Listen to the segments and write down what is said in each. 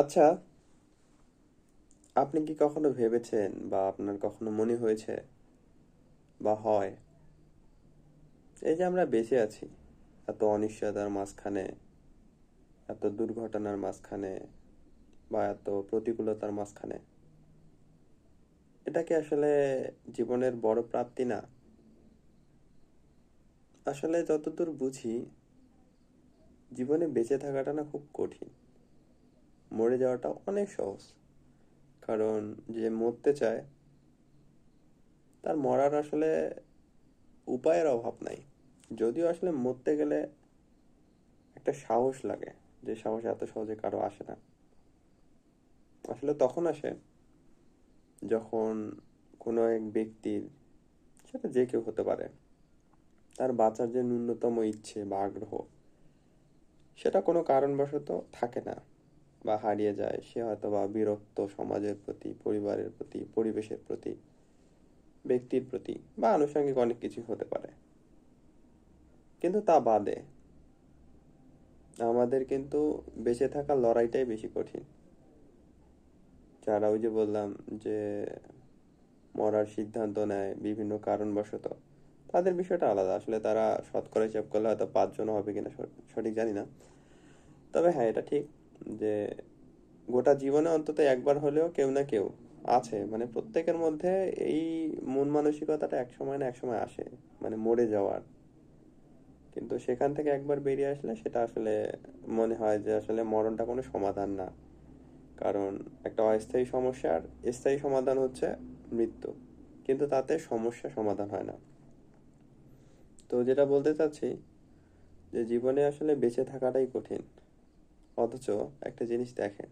আচ্ছা আপনি কি কখনো ভেবেছেন বা আপনার কখনো মনে হয়েছে বা হয়? এই যে আমরা বেঁচে আছি, এত অনিশ্চয়তার মাঝখানে, এত দুর্ঘটনার মাঝখানে বা এত প্রতিকূলতার মাঝখানে, এটা কি আসলে জীবনের বড় প্রাপ্তি না? আসলে যতদূর বুঝি, জীবনে বেঁচে থাকাটা না খুব কঠিন। মরে যাওয়াটা অনেক সহজ। কারণ যে মরতে চায়, তার মরার আসলে উপায়ের অভাব নাই। যদিও আসলে মরতে গেলে একটা সাহস লাগে, যে সাহস এত সহজে কারও আসে না। আসলে তখন আসে যখন কোনো এক ব্যক্তির সেটা যে কেউ হতে পারে। তার বাঁচার যে ন্যূনতম ইচ্ছে বা আগ্রহ, সেটা কোনো কারণবশত থাকে না। বা হারিয়ে যায়, সে হয়তো বা বিরক্ত সমাজের প্রতি, পরিবারের প্রতি, পরিবেশের প্রতি, ব্যক্তির প্রতি বা আনুষঙ্গিক অনেক কিছু হতে পারে। কিন্তু তা বাদে আমাদের কিন্তু বেঁচে থাকার লড়াইটাই বেশি কঠিন। যারা ওই যে বললাম যে মরার সিদ্ধান্ত নেয় বিভিন্ন কারণবশত, তাদের বিষয়টা আলাদা। আসলে তারা শতকরা হিসাব করলে হয়তো পাঁচজন হবে কিনা, সঠিক জানি না। তবে হ্যাঁ এটা ঠিক। যে গোটা জীবনে অন্তত একবার হলেও কেউ না কেউ আছে। মানে প্রত্যেকের মধ্যে এই মন মানসিকতাটা এক সময় না এক সময় আসে মানে মরে যাওয়ার। কিন্তু সেখান থেকে একবার বেরিয়ে আসলে সেটা আসলে মনে হয় যে আসলে মরণটা কোনো সমাধান না। কারণ একটা অস্থায়ী সমস্যার স্থায়ী সমাধান হচ্ছে মৃত্যু। কিন্তু তাতে সমস্যা সমাধান হয় না। তো যেটা বলতে চাচ্ছি যে জীবনে আসলে বেঁচে থাকাটাই কঠিন। অথচ একটা জিনিস দেখেন।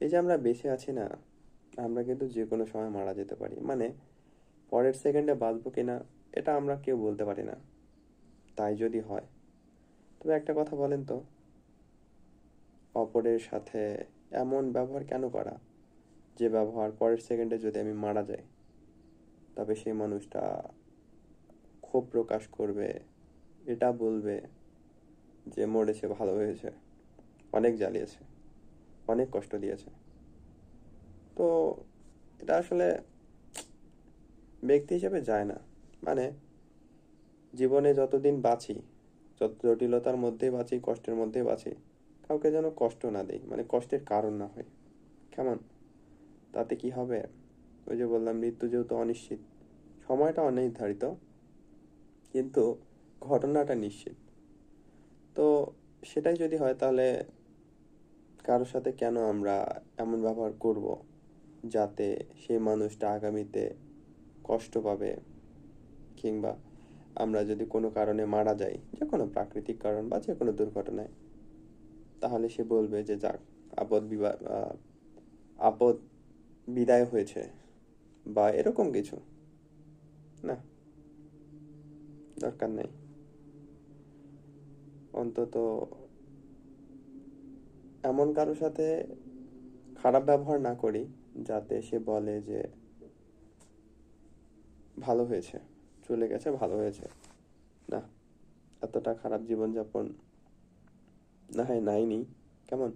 এই যে আমরা বেঁচে আছি না, আমরা কিন্তু যে কোনো সময় মারা যেতে পারি। মানে পরের সেকেন্ডে বাঁচবো কিনা এটা আমরা কেউ বলতে পারি না। তাই যদি হয়। তবে একটা কথা বলেন তো, অপরের সাথে এমন ব্যবহার কেন করা? যে ব্যবহার পরের সেকেন্ডে যদি আমি মারা যাই, তবে সেই মানুষটা ক্ষোভ প্রকাশ করবে, এটা বলবে যে মরেছে ভালো হয়েছে। অনেক জ্বালিয়েছে। অনেক কষ্ট দিয়েছে। তো এটা আসলে ব্যক্তি হিসেবে যায় না। মানে জীবনে যতদিন বাঁচি, যত জটিলতার মধ্যে বাঁচি, কষ্টের মধ্যে বাঁচি, কাউকে যেন কষ্ট না দেই মানে কষ্টের কারণ না হয়। কেমন? তাতে কি হবে? ওই যে বললাম, মৃত্যু যেহেতু অনিশ্চিত, সময়টা অনির্ধারিত, কিন্তু ঘটনাটা নিশ্চিত। তো সেটাই যদি হয় তাহলে কারোর সাথে কেন আমরা এমন ব্যবহার করব যাতে সেই মানুষটা আগামীতে কষ্ট পাবে? কিংবা আমরা যদি কোনো কারণে মারা যাই, যে কোনো প্রাকৃতিক কারণ বা যে কোনো দুর্ঘটনায়, তাহলে সে বলবে যে যাক, আপদ আপদ বিদায় হয়েছে বা এরকম কিছু। না, দরকার নেই। অন্তত এমন কারোর সাথে খারাপ ব্যবহার না করি, যাতে সে বলে যে ভালো হয়েছে, চলে গেছে, ভালো হয়েছে। না, এতটা খারাপ জীবনযাপন না হয় নাইনি কেমন?